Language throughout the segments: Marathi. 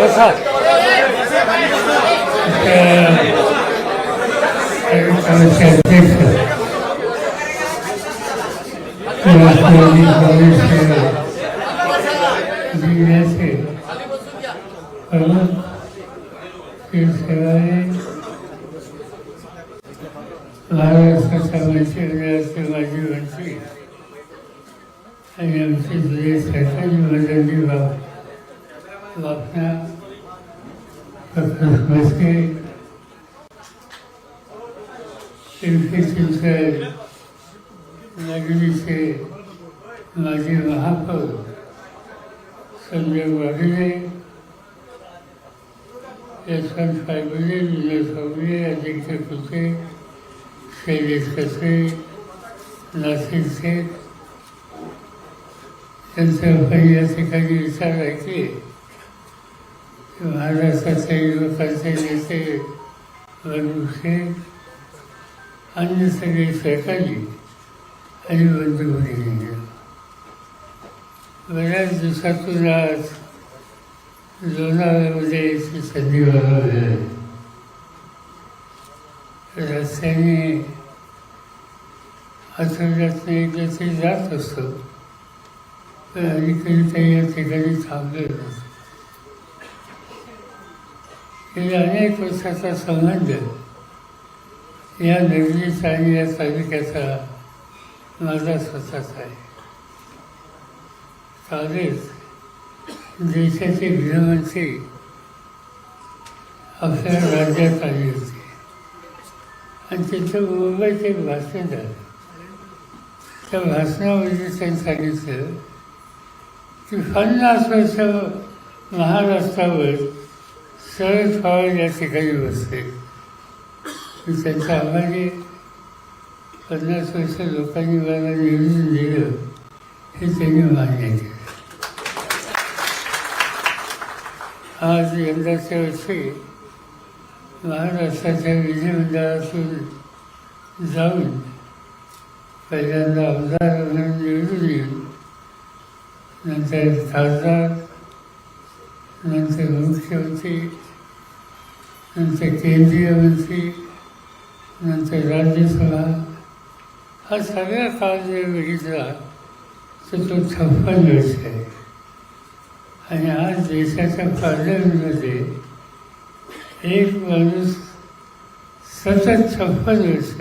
बसा कार्यक्रमाचे अध्यक्ष राष्ट्रवादी काँग्रेस जिल्ह्याचे प्रमुख श्री सेवाळे महाराष्ट्राच्या मंत्रिमंडळाचे माजी मंत्री आणि आमचे जुने सरकारी मंडळी बाब बापना प्रकाश मस्के नगरीचे माजी महापौर संजय वाघिले यशवंत फायबुले विजय फावले अजिंक्य कुके शैलेश कसे नासिक शेख त्यांचं आपण या ठिकाणी विचार ऐकले की महाराष्ट्राचे युवकांचे नेते वरुण अन्य सगळे सहकारी आणि बंधू गेले बऱ्याच दिवसातून आज लोणावळ्यामध्ये याची संधी वाढवली रस्त्याने आठवड्यातनं एकदा तरी जात असतो पण अलीकडे काही या ठिकाणी थांबले नसतो गेल्या अनेक वर्षाचा संबंध. या नगरीचा आणि या तालुक्याचा माझा स्वतःचा आहे. कालच देशाचे गृहमंत्री आपल्या राज्यात आले होते. आणि तिथं मुंबईत एक भाषण झालं त्या भाषणामध्ये त्यांनी सांगितलं की पन्नास वर्ष महाराष्ट्रावर शरद पवार या ठिकाणी बसले. मी त्यांचा पन्नास वर्ष लोकांनी मला निवडून दिलं हे त्यांनी मान्य केलं. आज यंदाच्या वर्षी महाराष्ट्राच्या विधिमंडळातून जाऊन पहिल्यांदा आमदार म्हणून निवडून येऊन नंतर खासदार नंतर मुख्यमंत्री नंतर केंद्रीय मंत्री नंतर राज्यसभा हा सगळा काळ जर बघितला तर तो छप्पन वर्ष आहे. आणि आज देशाच्या पार्लमेंटमध्ये एक माणूस सतत छप्पन वर्ष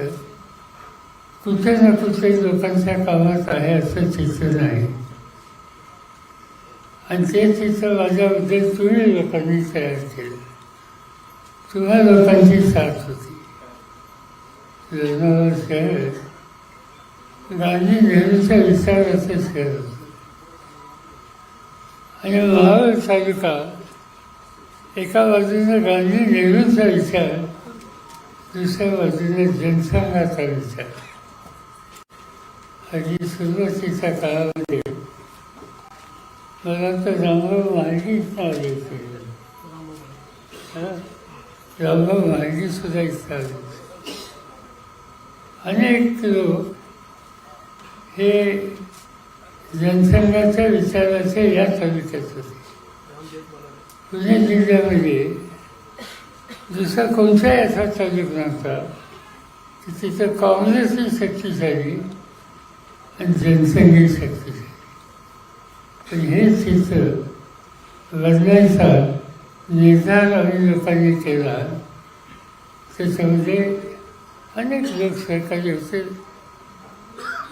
कुठे ना कुठे लोकांच्या कामात आहे असं चित्र नाही. आणि ते चित्र माझ्याबद्दल तुम्ही लोकांनी तयार केलं. तुम्हा लोकांची साथ होती. लोणावळा शहर गांधी नेहरूच्या विचाराचं शहर होतं. आणि महाबळ तालुका एका बाजूने गांधी नेहरूंचा विचार दुसऱ्या बाजूने जनसंघाचा विचार. आणि सुरुवातीच्या काळामध्ये मला तर रामभाऊ महाडीच नाव द्यायचं रामभाऊ सुद्धा इथं आले अनेक लोक हे जनसंघाच्या विचाराचे या तालुक्यात होते. पुणे जिल्ह्यामध्ये दुसरा कोणताही असा तालुका नव्हता की तिथं काँग्रेसही झाली आणि जनसंघही झाली. पण हे चित्र बदलायचा निर्धार आम्ही लोकांनी केला त्याच्यामध्ये अनेक लोक सरकारी होते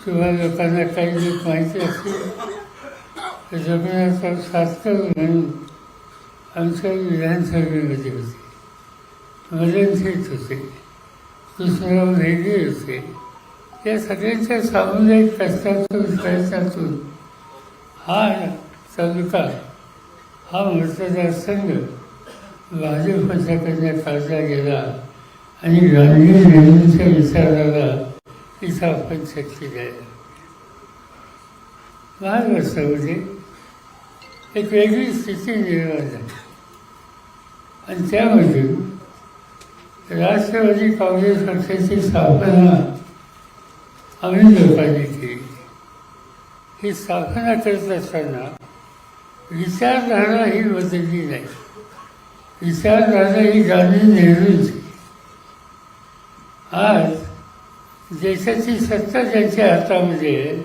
किंवा लोकांना काही लोक माहिती असतील जगन्नाथ शास्त्र म्हणून आमच्या विधानसभेमध्ये होते. मदन होते. कृष्णराव रेड्डी होते. या सगळ्यांच्या सामुदायिक कष्टातून प्रयत्नातून हा तालुका हा मतदारसंघ भाजपच्याकडनं काढला गेला आणि गांधी नेहरूंच्या विचाराला इथं आपण शक्ती द्यायला महाराष्ट्रामध्ये एक वेगळी स्थिती निर्माण झाली. आणि त्यामध्ये राष्ट्रवादी काँग्रेस पक्षाची स्थापना आम्ही लोकांनी केली. ही स्थापना करत असताना विचारधारा ही बदलली नाही. विचारधारा ही गांधी नेहरूंची आज देशाची सत्ता ज्यांच्या हातामध्ये आहे.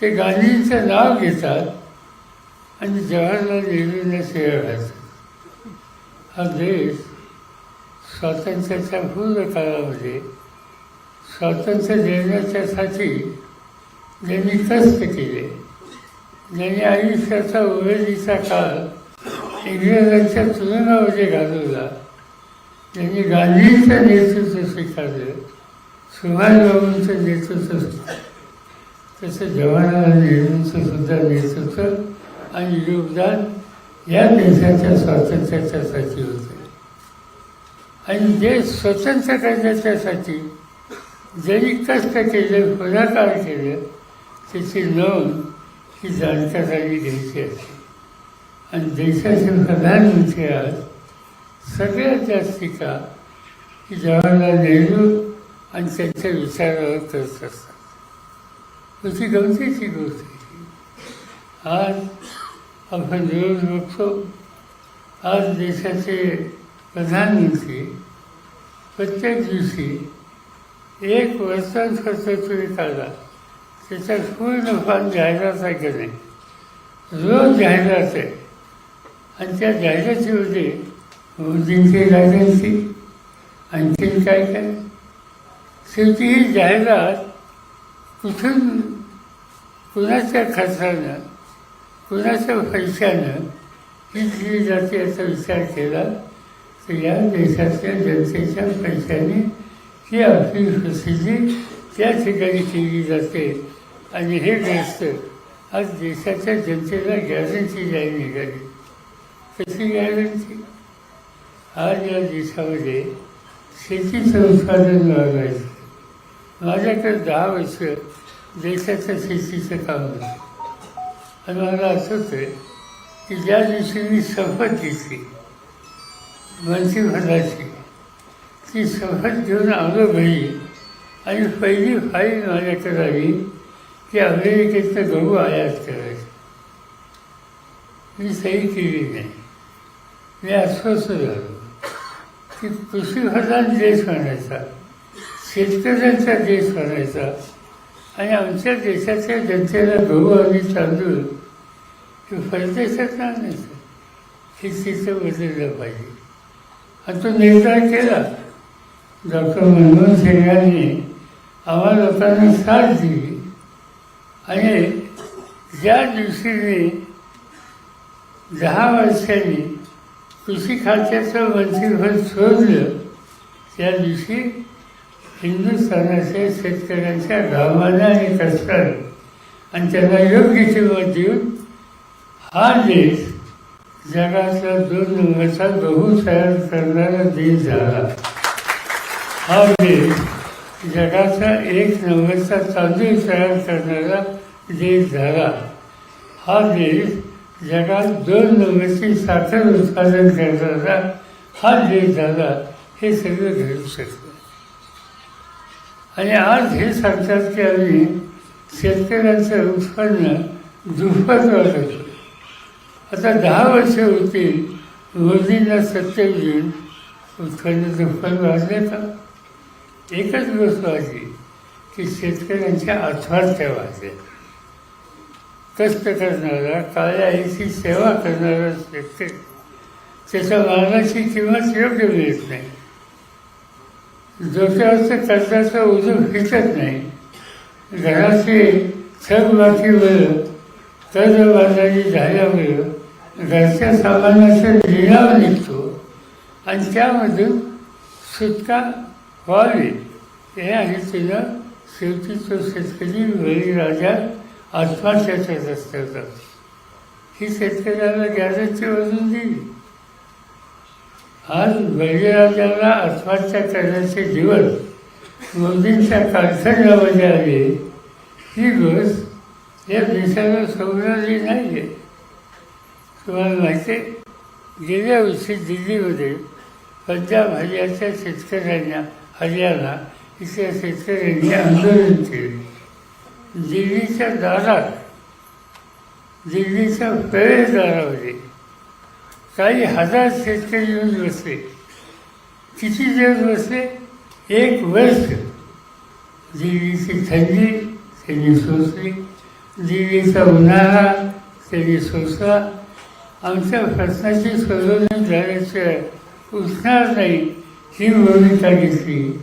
ते गांधींचं नाव घेतात आणि जवाहरलाल नेहरूंना सेवा घालतात. हा देश स्वातंत्र्याच्या पूर्ण काळामध्ये स्वातंत्र्य देण्याच्यासाठी ज्यांनी कष्ट केले. ज्यांनी आयुष्याचा उमेदीचा काळ इंग्रजांच्या तुरुंगामध्ये घालवला त्यांनी गांधींचं नेतृत्व स्वीकारलं सुभाषबाबूंचं नेतृत्व तसं जवाहरलाल नेहरूंचं सुद्धा नेतृत्व आणि योगदान या देशाच्या स्वातंत्र्याच्यासाठी होतं. आणि देश स्वतंत्र करण्याच्यासाठी ज्यांनी कष्ट केले पुढाकार केले त्याची नोंद ही जाणकारांनी घ्यायची असते आणि देशाचे प्रधानमंत्री आज सगळ्यात जास्त का की जवाहरलाल नेहरू आणि त्यांच्या विचारावर करत असतात. त्याची गमतीची गोष्ट आज आपण रोज बघतो आज देशाचे प्रधानमंत्री प्रत्येक दिवशी एक वर्तन खर्च चोरी काढला त्याच्यात पूर्ण फार जाहिरात आहे की नाही? रोज जाहिरात आहे. आणि त्या जाहिरातीमध्ये मोदींची जाहिराती आणखीन काय काय. शेवटी ही जाहिरात कुठून कुणाच्या खर्चानं कुणाच्या पैशानं ही दिली जाते याचा विचार केला तर या देशातल्या जनतेच्या पैशाने ही आपली प्रसिद्धी त्या ठिकाणी केली जाते. आणि हे ग्रस्त आज देशाच्या जनतेला गॅरंटी जाहीर निघाली. कशी गॅरंटी आज या देशामध्ये शेतीचं उत्पादन वाढवायचं माझ्याकडे दहा वर्ष देशाच्या शेतीचं काम होतं आणि मला आठवतं आहे की ज्या दिवशी मी शपथ घेतली मंत्रिपदाची ती शपथ घेऊन आलो घरी. आणि पहिली फाईल माझ्याकडे आली की अमेरिकेतनं गहू आयात करायचं. मी सही केली नाही. मी अस्वस्थ झालो की कृषीप्रधान देश म्हणायचा शेतकऱ्यांचा देश म्हणायचा आणि आमच्या देशाच्या जनतेला गहू आणि तांदूळ हे परदेशात आणायचं हे चित्र बदललं पाहिजे. आणि तो निर्धार केला. डॉक्टर मनमोहन सिंग यांनी आम्हा लोकांना साथ दिली. आणि ज्या दिवशी मी दहा वर्षांनी कृषी खात्याचं मंत्रिपद सोडलं त्या दिवशी हिंदुस्थानाच्या शेतकऱ्यांच्या घामानं आणि असतात आणि त्यांना योग्य किंमत देऊन हा देश जगातला दोन नंबरचा गहू तयार करणारा देश झाला. हा देश जगाचा एक नंबरचा तांदूळ तयार करणारा देश झाला. हा देश जगात दोन नंबरची साखर उत्पादन करणारा हा देश झाला हे सगळं घडू शकतं. आणि आज हे सांगतात की आम्ही शेतकऱ्यांचं उत्पन्न दुप्पट वाढवलं आता दहा वर्ष होती मोदींना सत्य घेऊन उत्पन्न दुप्पट वाढले का एकच गोष्ट वाढली की शेतकऱ्यांच्या आत्महत्या वाढल्या. कष्ट करणारा काळ्या आईची सेवा करणारा व्यक्ती. त्याच्या मानाची किंमत योग्य मिळत नाही. डोक्यावरचं कर्जाचं उजू फिटत नाही. घराचे थकबाकीवर कर्जबाजारी झाल्यामुळं घरच्या सामानाचा लिलाव निघतो आणि त्यामधून सुटका व्हावी. हे आणि शेवटी तो शेतकरी बळीराजा आत्महत्याच्या रस्त्यावर जातो ही शेतकऱ्याला गॅरेजची वजून दिली. आज बळीराजाला आत्महत्या करण्याचे जीवन मोदींच्या कारखान्यामध्ये आले ही गोष्ट या देशाला समजली नाही आहे तुम्हाला माहिती आहे गेल्या वर्षी दिल्लीमध्ये पंजाब हरियाणाच्या शेतकऱ्यांना हरियाणा इथल्या शेतकऱ्यांनी आंदोलन केले. दिल्लीच्या दारात दिल्लीच्या प्रवेशद्वारामध्ये काही हजार शेतकरी येऊन बसले. किती दिवस बसले? एक वर्ष. दिल्लीची थंडी त्यांनी सोसली. दिल्लीचा उन्हाळा त्यांनी सोसला. आमच्या प्रश्नाची सोडवणूक झाल्याशिवाय उठणार नाही ही भूमिका घेतली.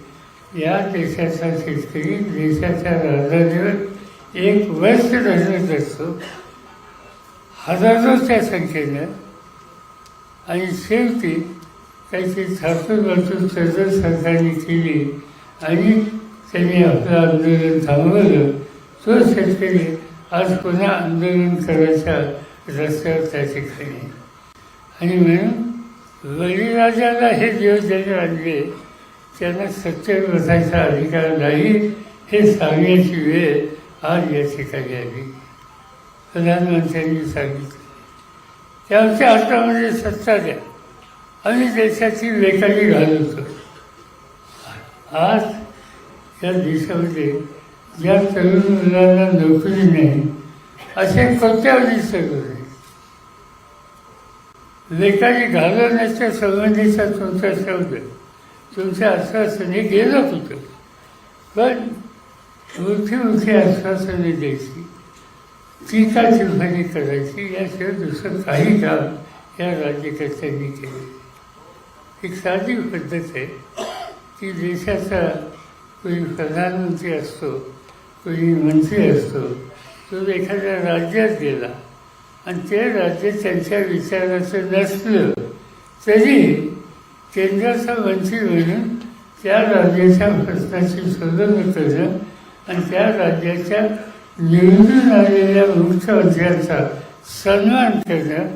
या देशाचा शेतकरी देशाच्या राजधानीवर एक वर्ष धरत असतो हजारोच्या संख्येनं आणि शेवटी त्याची थापून वाचून सदर सरकारने केली. आणि त्यांनी आपलं आंदोलन थांबवलं. तो शेतकरी आज पुन्हा आंदोलन करायच्या रस्त्यावर त्या ठिकाणी. आणि म्हणून बळीराजाला हे दिवस ज्यांनी आणले. त्यांना सत्तेवर बसायचा अधिकार नाही हे सांगण्याची वेळ आज या ठिकाणी आली. प्रधानमंत्र्यांनी सांगितलं ते आमच्या हातामध्ये सत्ता द्या. आम्ही देशाची बेकारी घालवतो. आज या देशामध्ये ज्या तरुण मुलांना नोकरी नाही असे कोट्यावधी सगळे बेकारी घालवण्याच्या संबंधीचा तुमचा शब्द तुमच्या आश्वासने गेलं होतं. पण मोठी मोठी आश्वासने द्यायची टीका टिप्पणी करायची याशिवाय दुसरं काही काम या राज्यकर्त्यांनी केलं. एक साधी पद्धत आहे की देशाचा कोणी प्रधानमंत्री असतो कोणी मंत्री असतो तो एखाद्या राज्यात गेला आणि ते राज्य त्यांच्या विचाराचं नसलं तरी केंद्राचा मंत्री म्हणून त्या राज्याच्या प्रश्नाची सोडवणूक करणं आणि त्या राज्याच्या निवडून आलेल्या मुख्यमंत्र्यांचा सन्मान करणं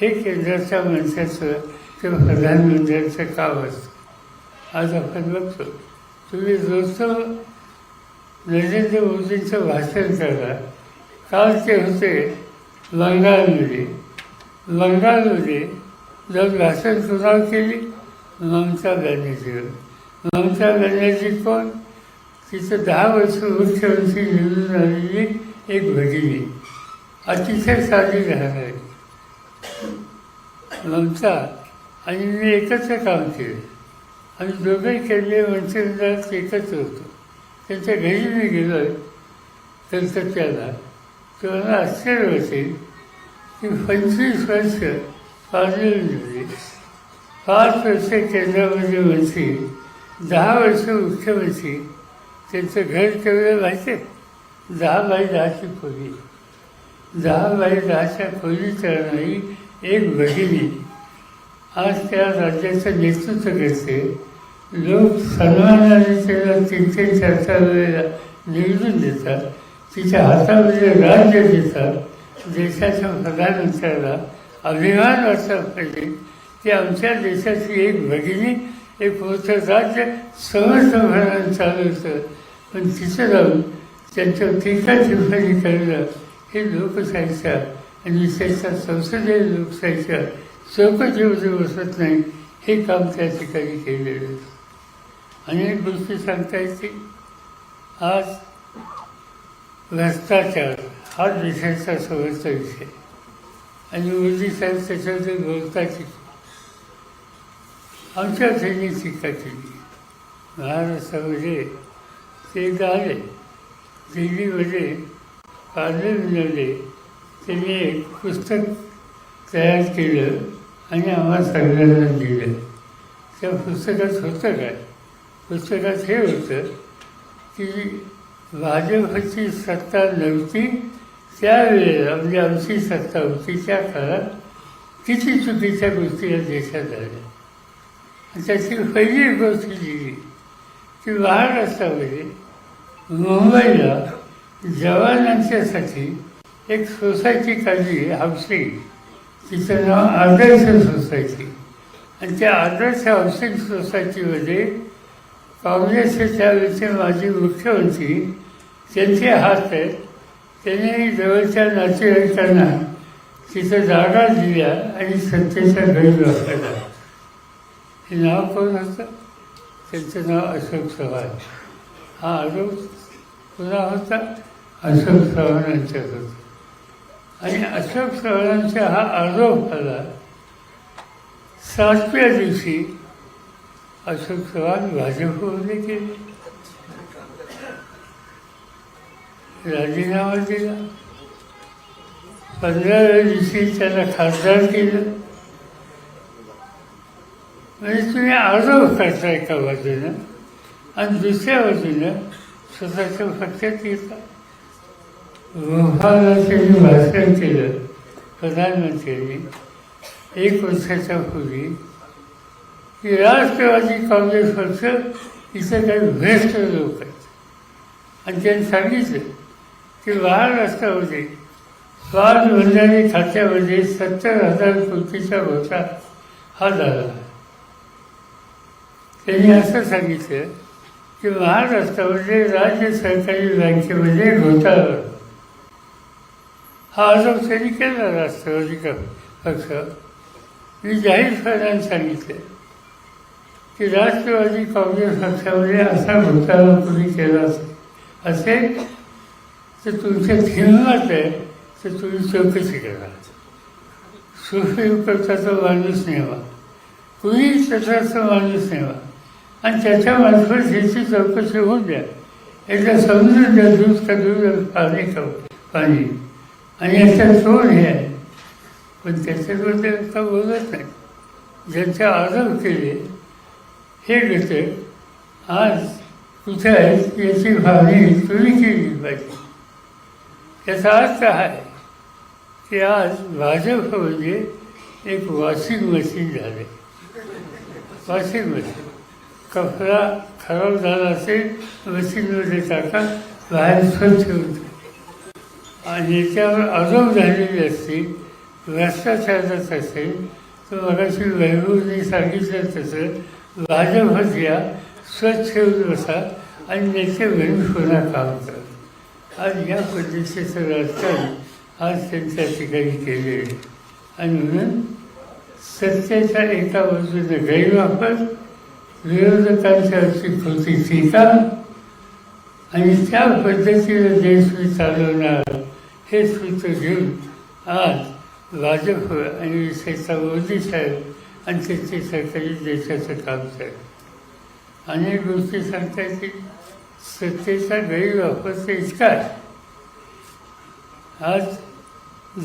हे केंद्राच्या मंत्र्याचं ते प्रधानमंत्र्यांचं काम असतं. आज आपण बघतो तुम्ही रोजचं नरेंद्र मोदींचं भाषण करा काल ते होते बंगालमध्ये. बंगालमध्ये जर भाषण सुरुवात केली ममता बॅनर्जीवर ममता बॅनर्जी कोण? तिचं दहा वर्ष वृक्षवंशी निवडून आलेली एक भगिनी. अतिशय साधी राहणारी. ममता आणि मी एकत्र काम केलं आम्ही दोघंही केले मंत्रिमंडळात एकत्र होतो. त्यांच्या घरी मी गेलो कलकत्त्याला. तेव्हा मला आश्चर्य होते की पंचवीस वर्ष पार्लमेंटमध्ये पाच वर्ष केंद्रामध्ये मंत्री दहा वर्ष मुख्यमंत्री त्यांचं घर केवढं माहिती आहे दहा बाय दहाची खोली. दहा बाय दहाच्या खोलीत राहणारी एक भगिनी. आज त्या राज्याचं नेतृत्व करते. लोक सन्मानाने त्याला तीन तीन चार चार वेळेला निवडून देतात. तिच्या हातामध्ये राज्य देतात. देशाच्या प्रधानमंत्र्याला अभिमान वाटला पाहिजे. की आमच्या देशाची एक भगिनी एक मोठं राज्य समर्थपणाने चालवतं पण तिथं जाऊन त्यांच्या टीका टिप्पणी करणं हे लोकशाहीच्या आणि विशेषतः संसदीय लोकशाहीच्या चौकटीमध्ये बसत नाही हे काम त्या ठिकाणी केलेलं आहे. अनेक गोष्टी सांगता येतील आज भ्रष्टाचार हाच विषयाचा समोरचा विषय. आणि मोदी साहेब त्याच्याबद्दल बोलताची आमच्या त्यांनी. टीका केली महाराष्ट्रामध्ये ते एकदा आले दिल्लीमध्ये पार्लमेंटमध्ये त्यांनी एक पुस्तक तयार केलं आणि आम्हाला सगळ्यांना दिलं. त्या पुस्तकात होतं काय? पुस्तकात हे होतं की भाजपची सत्ता नव्हती त्यावेळेला म्हणजे आमची सत्ता होती. त्या काळात किती चुकीच्या गोष्टी या देशात झाल्या. आणि त्याची पहिली गोष्ट दिली की महाराष्ट्रामध्ये मुंबईला जवानांच्यासाठी एक सोसायटी काढली हाऊसिंग तिचं नाव आदर्श सोसायटी. आणि त्या आदर्श हाऊसिंग सोसायटीमध्ये काँग्रेसचे त्यावेळेचे माजी मुख्यमंत्री त्यांचे हात आहेत त्यांनी जवळच्या नातेवाईकांना तिथं जागा दिल्या आणि सत्तेचा बसायला हे नाव कोण होतं? त्यांचं नाव अशोक चव्हाण. हा आरोप पुन्हा होता? अशोक चव्हाणांच्यात होता. आणि अशोक चव्हाणांचा हा आरोप आला सातव्या दिवशी अशोक चव्हाण भाजपमध्ये गेले. राजीनामा दिला. पंधराव्या दिवशी त्याला खासदार केलं. म्हणजे तुम्ही आरोप करता एका बाजूनं आणि दुसऱ्या बाजूनं स्वतःच्या पक्षात येता भोपाळला त्यांनी भाषण केलं प्रधानमंत्र्यांनी एक वर्षाच्या पूर्वी की राष्ट्रवादी काँग्रेस पक्ष इथं काही भ्रष्ट लोक आहेत आणि त्यांनी सांगितलं की महाराष्ट्रामध्ये स्वाद भंडारी खात्यामध्ये सत्तर हजार कोटीचा घोटाळा हा झाला. त्यांनी असं सांगितलं की महाराष्ट्रामध्ये राज्य सरकारी बँकेमध्ये घोटाळा हा आरोप त्यांनी केला राष्ट्रवादी का पक्ष मी जाहीरपणाने सांगितलं. की राष्ट्रवादी काँग्रेस पक्षामध्ये असा घोटाळा कोणी केला असेल तर तुमच्या हिंमत आहे तर तुम्ही चौकशी करा. सुप्रीम कोर्टाचा माणूस नेवा कुणी तसाचा माणूस नेवा आणि त्याच्या मार्फत ह्याची चौकशी होऊन द्या. याचा समजून द्या दूध का दूध पाणी का पाणी. आणि याचा चोर हे आहे पण त्याच्याबद्दल आता बोलत नाही. ज्यांचे आरोप केले हे घटक आज कुठे आहेत? याची भावनी तुम्ही केली पाहिजे. त्याचा अर्थ आहे की आज भाजप म्हणजे एक वॉशिंग मशीन झाले. Washing machine. कपडा खराब झाला असेल मशीनमध्ये टाका बाहेर स्वच्छ होते आणि याच्यावर आरोप झालेली असतील भ्रष्टाचारात असेल तर मगाशी वैभवने सांगितलं तसं भाजपच या स्वच्छ होऊन बसा आणि नेते घरी पुन्हा काम करा. आज या पद्धतीचं राजकारण आज त्यांच्या ठिकाणी केले आहे. आणि म्हणून सत्तेच्या एका बाजूने गैरवापर विरोधकांच्यावरची कृती टीका आणि त्या पद्धतीने देश मी चालवणार हे सूत्र घेऊन आज भाजप आणि विशेषतः मोदी साहेब आणि त्यांचे सरकारी देशाचं काम साहेब अनेक गोष्टी सांगता येतील. सत्तेचा गैरवापर तर इतका आज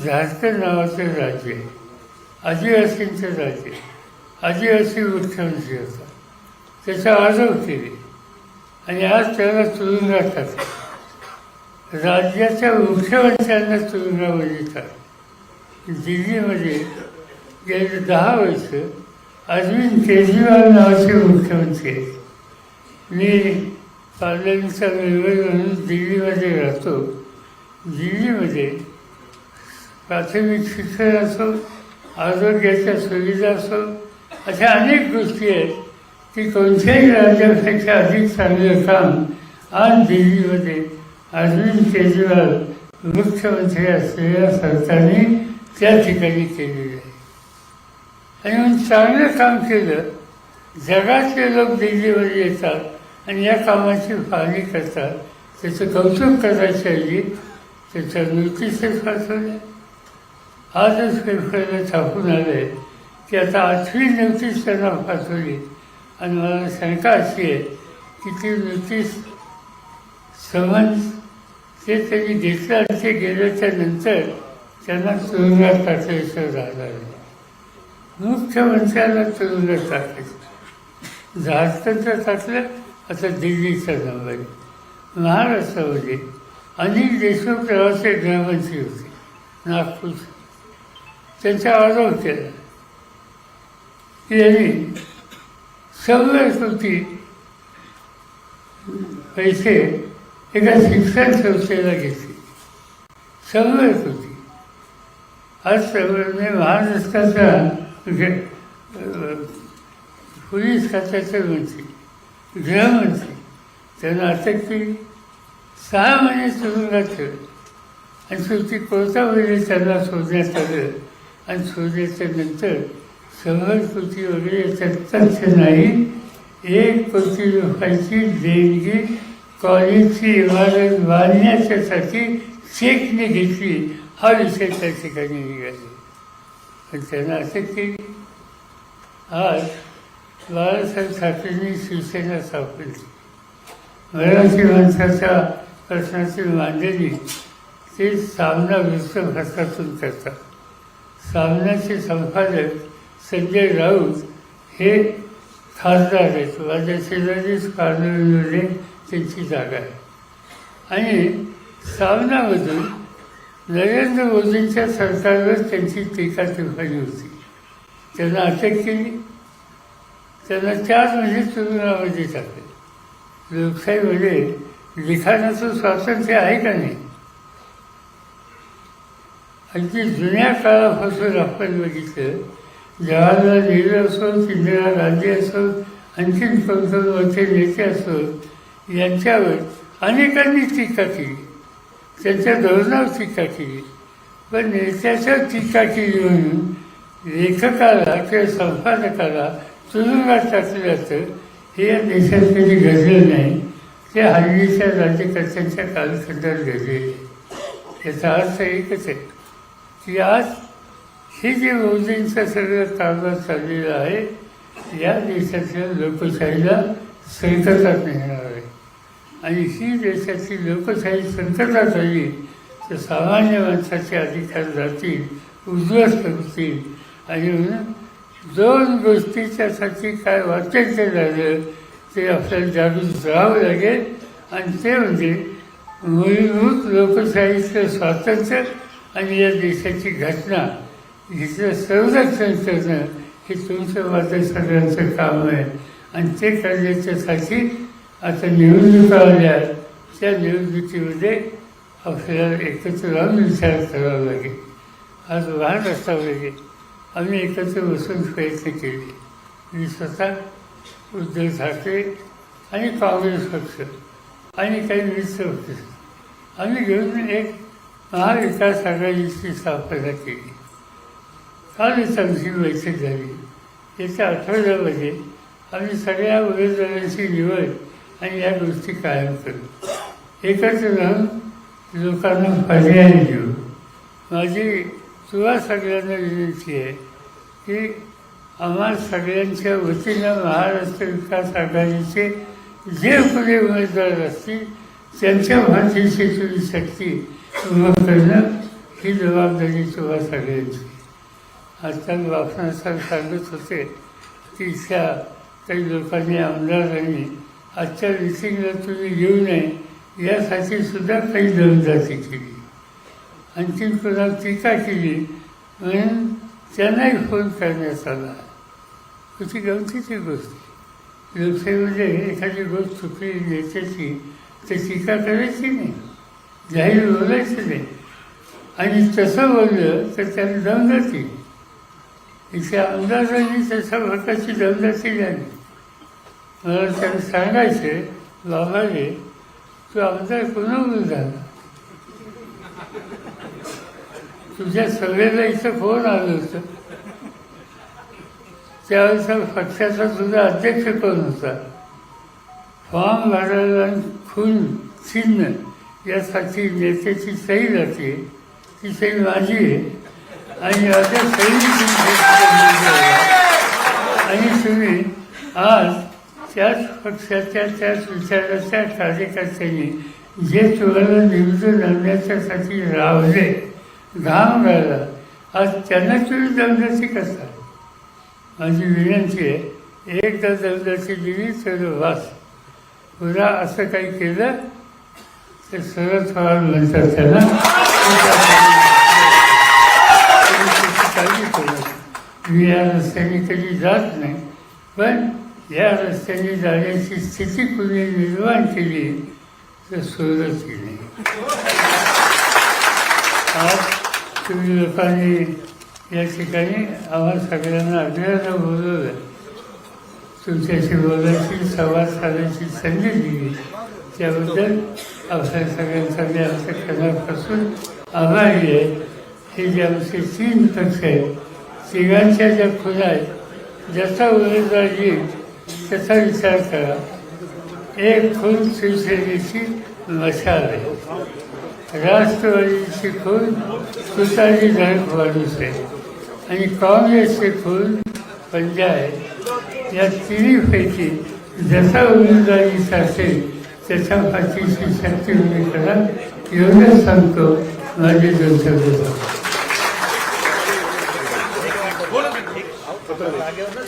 झारखंड नावाचं राज्य आहे. आदिवासींचं राज्य आदिवासी मुख्यमंत्री होता. त्याचा आरोप केले आणि आज त्याला तुरुंगात राज्याच्या मुख्यमंत्र्यांना तुरुंगामध्ये म्हणजे टाकलं दिल्लीमध्ये गेले दहा वर्ष अरविंद केजरीवाल नावाचे मुख्यमंत्री आहेत. मी पार्लमेंटचा मेंबर म्हणून दिल्लीमध्ये राहतो. दिल्लीमध्ये प्राथमिक शिक्षण असो आरोग्याच्या सुविधा असो अशा अनेक गोष्टी आहेत. की कोणत्याही राज्यापेक्षा अधिक चांगले काम आज दिल्लीमध्ये अरविंद केजरीवाल मुख्यमंत्री असलेल्या सरकारने त्या ठिकाणी केलेलं आहे. आणि चांगलं काम केलं जगातले लोक दिल्लीमध्ये येतात आणि या कामाची पाहणी करतात. त्याचं कौतुक करायच्या ऐवजी त्याच्या नोटिसेस पाठवल्या आजच पेपरला छापून आलं की आता आठवी नोटीस त्यांना पाठवली. आणि मला शंका अशी आहे की ती नोटीस समन्स ते त्यांनी घेतलं आणि ते गेल्याच्यानंतर त्यांना तुरुंगात टाकायचं झालं मुख्यमंत्र्याला तुरुंगात टाकायचं. झारखंडचं टाकलं आता दिल्लीचा नंबर महाराष्ट्रामध्ये अनिल देशमुख प्रवासी गृहमंत्री होते. नागपूरचे. त्यांचा आरोप केला की यांनी सव्वीस पैसे एका शिक्षण संस्थेला घेतले. सव्वीस कोटी आज सगळ्यांनी महाराष्ट्राचा पोलीस खात्याचे मंत्री गृहमंत्री त्यांना अटक केली. सहा महिने तुरुंगात ठेवलं आणि शेवटी कोर्टामध्ये त्यांना शोधण्यात आलं. आणि शोधल्याच्या नंतर सहज कृती वगैरे याच्यात तथ्य नाही. एक कोटी लोकांची देणगी कॉलेजची इमारत बांधण्याच्यासाठी चेकने घेतली. हा विषय त्या ठिकाणी निघाले. पण त्यांना असं की आज बाळासाहेब ठाकरेंनी शिवसेना सापडली मराठी माणसाच्या प्रश्नाची मांडणी ते सामना वृत्तपत्रातून करतात. सामन्याचे संपादक संजय राऊत हे खासदार आहेत. माझ्या शेजारीच कानूनमध्ये त्यांची जागा आहे. आणि सामनामधून नरेंद्र मोदींच्या सरकारवर त्यांची टीका टिप्पणी होती. त्यांना अटक केली. त्यांना चार महिने तुरुंगामध्ये टाकले. लोकशाहीमध्ये लिखाणाचं स्वातंत्र्य आहे का नाही? अगदी जुन्या काळापासून आपण बघितलं जवाहरलाल नेहरू असो इंदिरा गांधी असो आणखीन कोणते मोठे नेते असो यांच्यावर अनेकांनी टीका केली. त्यांच्या धोरणावर टीका केली. पण नेत्याच्या टीका केली म्हणून लेखकाला किंवा संपादकाला तुरुंगात टाकलं जातं हे या देशात कधी घडलं नाही ते हल्लीच्या राज्यकर्त्यांच्या कालखंडात घडलेले याचा अर्थ एकच आहे की आज हे जे मोदींचं सगळं कारभार चाललेलं आहे या देशाच्या लोकशाहीला संकटात नेणार आहे. आणि ही देशाची लोकशाही संकटात आली तर सामान्य माणसाचे अधिकार जातील उद्ध्वस्त होतील. आणि म्हणून दोन गोष्टीच्यासाठी काय वाटेल ते झालं ते आपल्याला जागृत राहावं लागेल. आणि ते म्हणजे मूलभूत लोकशाहीचं स्वातंत्र्य आणि या देशाची घटना. हिचं संरक्षण करणं हे तुमचं माझं सगळ्यांचं काम आहे. आणि ते करण्याच्यासाठी आता निवडणुका आल्या त्या निवडणुकीमध्ये आपल्याला एकत्र राहून विचार करावा लागेल. आज वाहन असावं लागेल आम्ही एकत्र बसून प्रयत्न केले. मी स्वतः उद्धव ठाकरे आणि काँग्रेस पक्ष आणि काही मित्र होते. आम्ही घेऊन एक महाविकास आघाडीची स्थापना केली. काल चांगली बैठक झाली. येत्या आठवड्यामध्ये आम्ही सगळ्या उमेदवारांची निवड आणि या गोष्टी कायम करू. एकत्र लोकांना पर्याय देऊ माझी तुला सगळ्यांना विनंती आहे की आम्हा सगळ्यांच्या वतीनं महाराष्ट्र विकास आघाडीचे जे पुढे उमेदवार असतील त्यांच्या भाषेची तुम्ही शक्ती उभं करणं ही जबाबदारी तुम्हा सगळ्यांची. आजकाल बापनासाहेब सांगत होते. की इथल्या काही लोकांनी आमदारांनी आजच्या मिटिंगला तुम्ही येऊ नये यासाठी सुद्धा काही दमदाटी केली. आणखी कोणाला टीका केली म्हणून त्यांनाही फोन करण्यात आला. होती गमतीची गोष्ट. लोकशाहीमध्ये एखादी गोष्ट चुकली नेत्याची तर टीका करायची नाही. जाहीर बोलायची नाही. आणि तसं बोललं तर त्याला दमदाटी. इथे आमदारांनी त्याच्या भकाची दमदाटी झाली मला त्याला सांगायचे बाबा रे तू आमदार कोणावर झाला तुझ्या सगळ्याला इथं फोन आलं होतं? त्यावेळेस पक्षाचा तुझा अध्यक्ष कोण होता? फॉर्म भरायला खून चिन्ह यासाठी नेत्याची सही जाते. ती सही माझी आहे. आणि आता सही आणि तुम्ही आज त्याच पक्षाच्या त्याच विचाराच्या कार्यकर्त्यांनी जे तुम्हाला निवडून आणण्याच्यासाठी रावले घाम राहिला आज त्यांना तुम्ही दमदाची कसा माझी विनंती आहे एकदा दमदाची दिली तर वास. पुन्हा असं काही केलं तर सरळ थोडा म्हणतात त्याला मी या रस्त्याने कधी जात नाही. पण या रस्त्याने जाण्याची स्थिती कुणी निर्माण केली तर सुरुवात केली आज तुम्ही लोकांनी या ठिकाणी आम्हाला सगळ्यांना आग्रहानं बोलवलं. तुमच्याशी बोलायची संवाद साधायची संधी दिली. त्याबद्दल आपल्या सगळ्यांचा मी आमच्या खऱ्यापासून आभारी आहे. हे जे आमचे तीन पक्ष आहेत तिघांच्या ज्या खुला आहेत जसा उमेदवार येईल त्याचा विचार करा. एक खून शिवसेनेची मशाल आहे. राष्ट्रवादीची खून तुतारी धडक माणूस आहे. आणि काँग्रेसचे खून पंचायत या तिन्हीपैकी जसा उमेदवारीचा असेल त्याच्या पाठीशी शक्ती उभी करा एवढंच सांगतो माझे जनता quedar